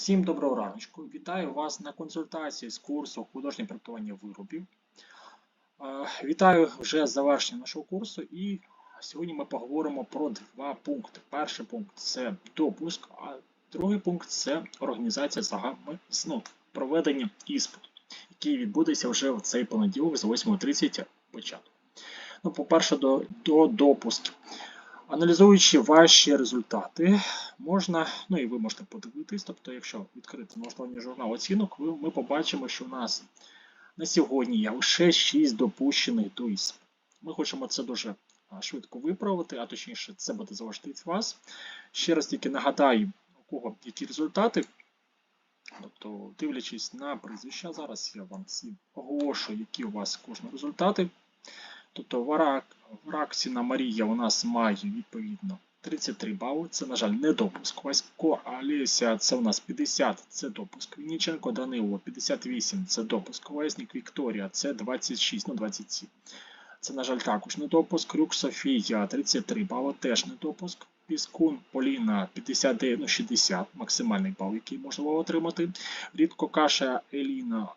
Всім доброго раночку. Вітаю вас на консультації з курсу художнє проектування виробів. Е, Вітаю вже з завершення нашого курсу і сьогодні ми поговоримо про два пункти. Перший пункт це допуск, а другий пункт це організація загами ну, проведення іспиту, який відбудеться вже в цей понеділок з 8.30 початку. Ну, по-перше, до, до допусків. Аналізуючи ваші результати, можна, ну і ви можете подивитись, тобто, якщо відкрити налаштування журнал оцінок, ми побачимо, що у нас на сьогодні є лише 6 допущених до іспиту. Ми хочемо це дуже швидко виправити, а точніше, це буде залежати від вас. Ще раз тільки нагадаю, у кого які результати. Тобто, дивлячись на прізвища, зараз я вам всі оголошую, які у вас кожні результати. Тобто Варак, Вараксіна Марія у нас має відповідно 33 бали, це, на жаль, не допуск. Васько Алєся це у нас 50, це допуск. Вінниченко Данило 58, це допуск. Веснік Вікторія це 26, ну 27. Це, на жаль, також не допуск. Крюк Софія 33 бали, теж не допуск. Піскун Поліна 59, ну 60, максимальний бал, який було отримати. Рідко Каша Еліна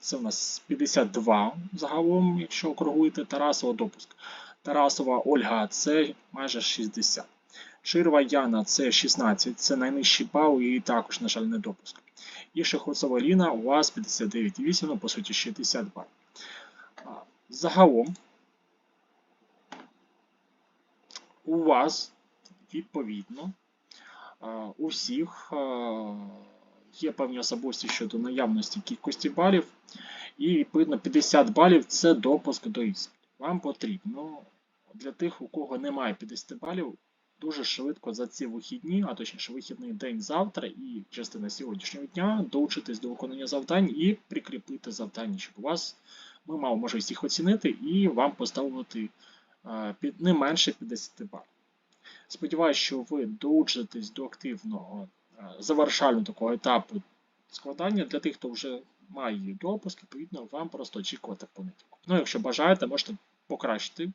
Це у нас 52 загалом, якщо округлити Тарасова допуск. Тарасова Ольга це майже 60. Чирва Яна це 16, це найнижчий бал і також, на жаль, не допуск. І Шехоцова Ліна у вас 59,8, ну, по суті, 60 балів. Загалом у вас відповідно у всіх. Є певні особливості щодо наявності кількості балів, і відповідно 50 балів це допуск до іспиту. Вам потрібно для тих, у кого немає 50 балів, дуже швидко за ці вихідні, а точніше вихідний день завтра і частина сьогоднішнього дня долучитись до виконання завдань і прикріпити завдання, щоб у вас ми мали можливість їх оцінити і вам поставити е, не менше 50 балів. Сподіваюсь, що ви долучитесь до активного завершального такого етапу складання для тих, хто вже має допуск, відповідно, вам просто очікувати понеділок. Ну, якщо бажаєте, можете покращити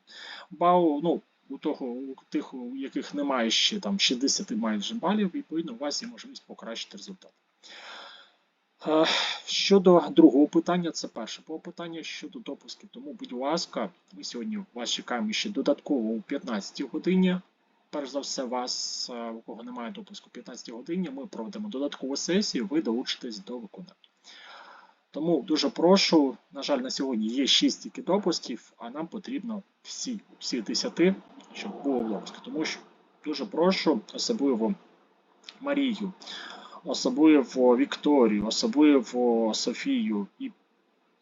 бал. Ну, у того, у тих, у яких немає ще там 60 майже балів, відповідно, у вас є можливість покращити результат. Е, Щодо другого питання, це перше було питання щодо допусків. Тому, будь ласка, ми сьогодні вас чекаємо ще додатково о 15 годині. Перш за все, вас, е, у кого немає допуску 15 годині, ми проведемо додаткову сесію, ви долучитесь до виконання. Тому дуже прошу, на жаль, на сьогодні є 6 тільки допусків, а нам потрібно всі, всі 10, щоб було допуск. Тому що дуже прошу, особливо Марію, особливо Вікторію, особливо Софію і,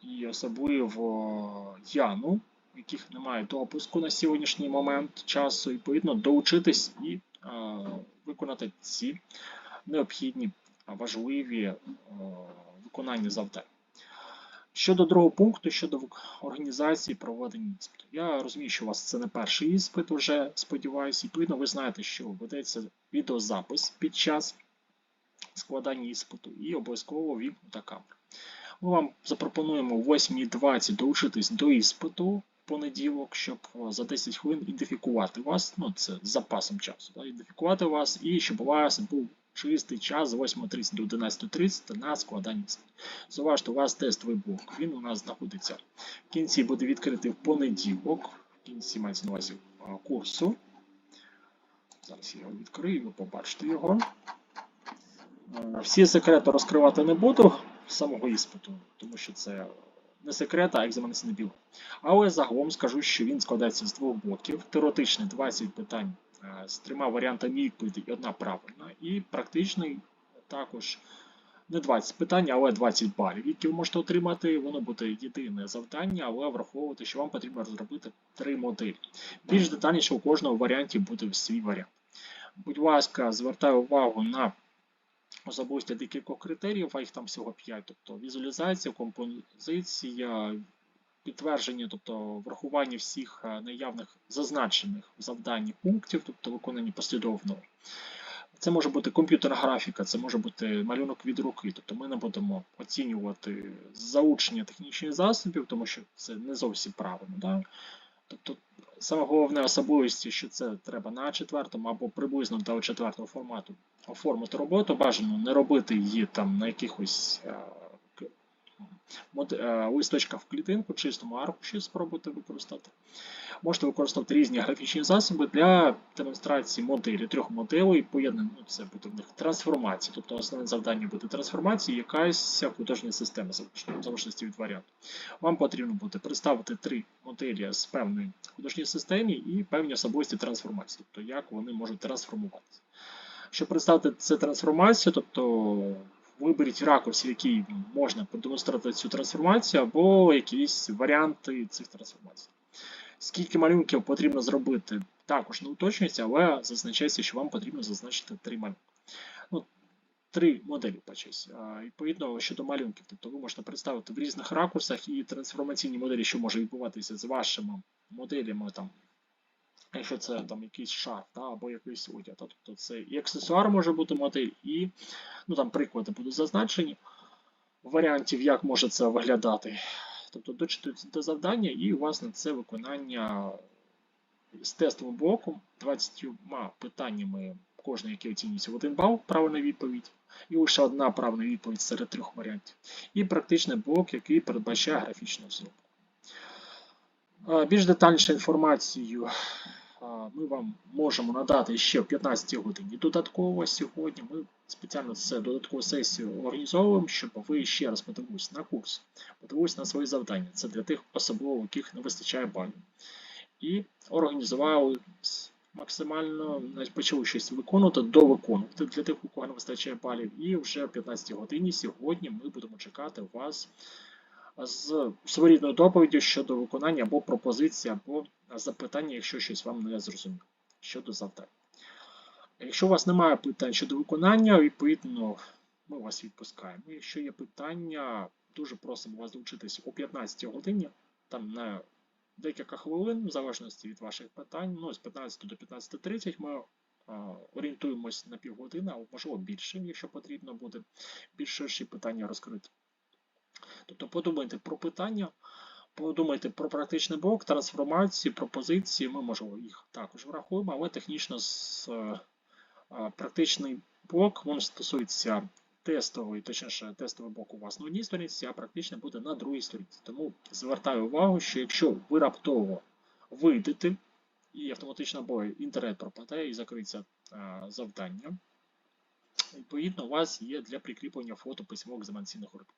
і особливо Яну, яких немає допуску на сьогоднішній момент часу, відповідно, долучитись і е, виконати ці необхідні важливі е, виконання завдань. Щодо другого пункту, щодо організації проведення іспиту. Я розумію, що у вас це не перший іспит, вже сподіваюся, відповідно, ви знаєте, що ведеться відеозапис під час складання іспиту і обов'язково вімкнута камера. Ми вам запропонуємо о 8.20 долучитись до іспиту понеділок, щоб е, за 10 хвилин ідентифікувати вас, ну це з запасом часу, да, ідентифікувати вас і щоб у вас був чистий час з 8.30 до 11.30 на складання. Зауважте, у вас тестовий блок, він у нас знаходиться в кінці, буде відкритий в понеділок, в кінці мається на увазі е, курсу. Зараз я його відкрию, ви побачите його. Е, Всі секрети розкривати не буду з самого іспиту, тому що це не секрет, а екзаменаційний біло. Але загалом скажу, що він складається з двох блоків. Теоретичний 20 питань е, з трьома варіантами відповіді і одна правильна. І практичний також не 20 питань, але 20 балів, які ви можете отримати. Воно буде єдине завдання, але враховувати, що вам потрібно розробити три моделі. Більш детальніше у кожному варіанті буде свій варіант. Будь ласка, звертаю увагу на особливості декількох критеріїв, а їх там всього 5, тобто візуалізація, композиція, підтвердження, тобто врахування всіх е, наявних зазначених в завданні пунктів, тобто виконані послідовно. Це може бути комп'ютерна графіка, це може бути малюнок від руки, тобто ми не будемо оцінювати заучення технічних засобів, тому що це не зовсім правильно. Да? Тобто саме головне особливості, що це треба на четвертому або приблизно до четвертого формату оформити роботу. Бажано не робити її там на якихось е, е, листочках в клітинку, чистому аркуші спробуйте використати. Можете використовувати різні графічні засоби для демонстрації моделі, трьох моделей, поєднання, ну, це буде в них трансформація. Тобто основне завдання буде трансформації, якась художня система в залежності від варіанту. Вам потрібно буде представити три моделі з певної художньої системи і певні особливості трансформації, тобто як вони можуть трансформуватися. Щоб представити цю трансформацію, тобто виберіть ракурс, в який можна продемонструвати цю трансформацію, або якісь варіанти цих трансформацій. Скільки малюнків потрібно зробити, також не уточнюється, але зазначається, що вам потрібно зазначити три малюнки. Ну, три моделі почись. Відповідно, щодо малюнків, тобто ви можете представити в різних ракурсах і трансформаційні моделі, що може відбуватися з вашими моделями там. Якщо це там якийсь шар, та, або якийсь одяг, тобто це і аксесуар може бути модель, і ну, там приклади будуть зазначені варіантів, як може це виглядати. Тобто дочитується до завдання, і на це виконання з тестовим блоком 20 питаннями, кожне, яке оцінюється в 1 бал, правильна відповідь, і лише одна правильна відповідь серед трьох варіантів. І практичний блок, який передбачає графічну зробку. Більш детальнішу інформацію ми вам можемо надати ще в 15 годині. Додатково сьогодні ми спеціально це додаткову сесію організовуємо, щоб ви ще раз подивилися на курс, подивилися на свої завдання. Це для тих особливо, яких не вистачає балів. І організували максимально почали щось виконувати, довиконувати для тих, у кого не вистачає балів. І вже в 15 годині сьогодні ми будемо чекати вас з своєрідною доповіддю щодо виконання або пропозиції, або запитання, якщо щось вам не зрозуміло щодо завдань. Якщо у вас немає питань щодо виконання, відповідно, ми вас відпускаємо. Якщо є питання, дуже просимо вас долучитись о 15 годині, там на декілька хвилин, в залежності від ваших питань. Ну, з 15 до 15.30 ми орієнтуємось на півгодини, або можливо більше, якщо потрібно буде більш ширші питання розкрити. Тобто подумайте про питання, подумайте про практичний блок, трансформації, пропозиції. Ми можемо їх також врахуємо, але технічно з, е, практичний блок він стосується тестовий, точніше, тестовий блок у вас на одній сторінці, а практичний буде на другій сторінці. Тому звертаю увагу, що якщо ви раптово вийдете і автоматично або інтернет пропаде і закриється е, завдання, відповідно, у вас є для прикріплення фото письмових екзаменаційних робіт.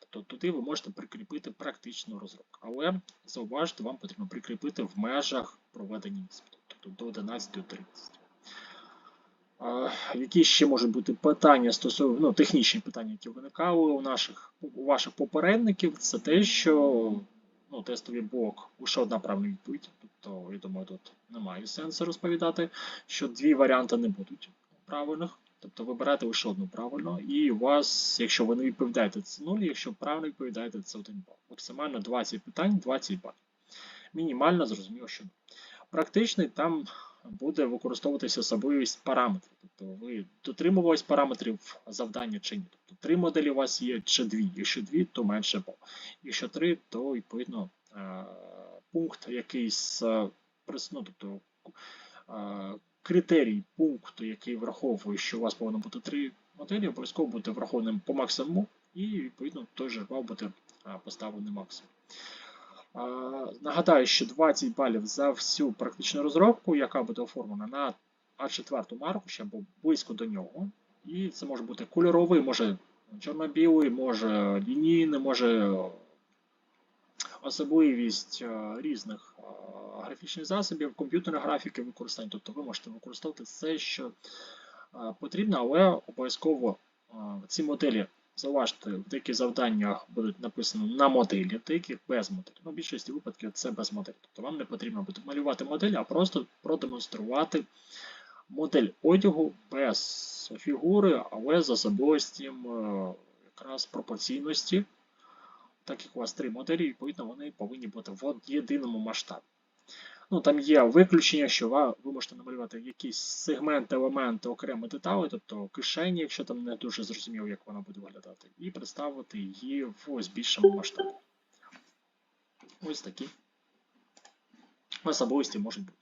Тобто туди ви можете прикріпити практичну розробку. Але зауважте, вам потрібно прикріпити в межах проведення іспиту, тобто до 11.30. А, Які ще можуть бути питання стосовно ну, технічні питання, які виникали у наших у ваших попередників, це те, що ну, тестовий блок лише одна правильна відповідь. Тобто, я думаю, тут немає сенсу розповідати, що дві варіанти не будуть правильних. Тобто вибирайте лише одну правильно, і у вас, якщо ви не відповідаєте, це 0, якщо правильно відповідаєте, це 1 бал. Максимально 20 питань, 20 балів. Мінімально зрозуміло, що ні. Практичний там буде використовуватися особливість параметрів. Тобто ви дотримувались параметрів завдання чи ні. Тобто три моделі у вас є чи дві. Якщо дві, то менше бал. Якщо три, то відповідно е, пункт якийсь е, ну, тобто, е, критерій пункту, який враховує, що у вас повинно бути три моделі, обов'язково буде врахованим по максимуму, і відповідно той же бал буде поставлений максимум. Нагадаю, що 20 балів за всю практичну розробку, яка буде оформлена на А4 аркуші або близько до нього. І це може бути кольоровий, може чорно-білий, може лінійний, може особливість е, різних е, графічних засобів, комп'ютерної графіки використання. Тобто ви можете використовувати все, що е, потрібно, але обов'язково ці моделі, зауважте, в деяких завданнях будуть написані на моделі, деяких без моделі. Ну, в більшості випадків це без моделі. Тобто вам не потрібно буде малювати модель, а просто продемонструвати модель одягу без фігури, але з особливостям якраз пропорційності так як у вас три моделі, відповідно, вони повинні бути в єдиному масштабі. Ну, Там є виключення, що ви, можете намалювати якісь сегменти, елементи, окремі деталі, тобто кишені, якщо там не дуже зрозуміло, як вона буде виглядати, і представити її в більшому масштабі. Ось такі особливості можуть бути.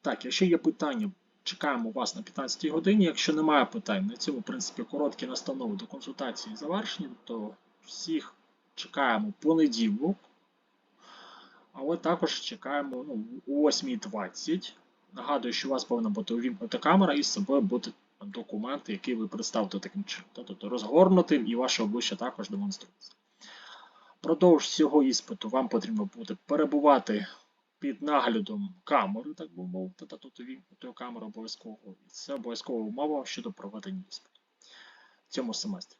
Так, якщо є питання, чекаємо вас на 15 годині. Якщо немає питань, на цьому, в принципі, короткі настанови до консультації завершені, то всіх чекаємо понеділок. Але також чекаємо ну, о 8.20. Нагадую, що у вас повинна бути увімкнута камера і з собою бути документ, який ви представите таким чином. Тобто розгорнутим і ваше обличчя також демонструється. Продовж цього іспиту вам потрібно буде перебувати під наглядом камери, так би мовити, та тут увімкнутої камери обов'язково. Це обов'язкова умова щодо проведення іспиту в цьому семестрі.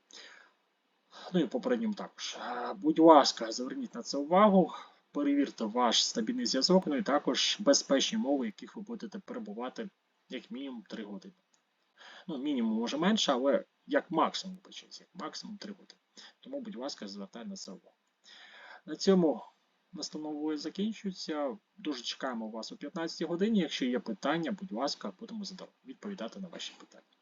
Ну і попередньому також. Будь ласка, зверніть на це увагу, перевірте ваш стабільний зв'язок, ну і також безпечні мови, яких ви будете перебувати як мінімум 3 години. Ну, мінімум може менше, але як максимум почається, як максимум 3 години. Тому, будь ласка, звертайте на це увагу. На цьому настанови закінчуються. Дуже чекаємо вас о 15 годині. Якщо є питання, будь ласка, будемо відповідати на ваші питання.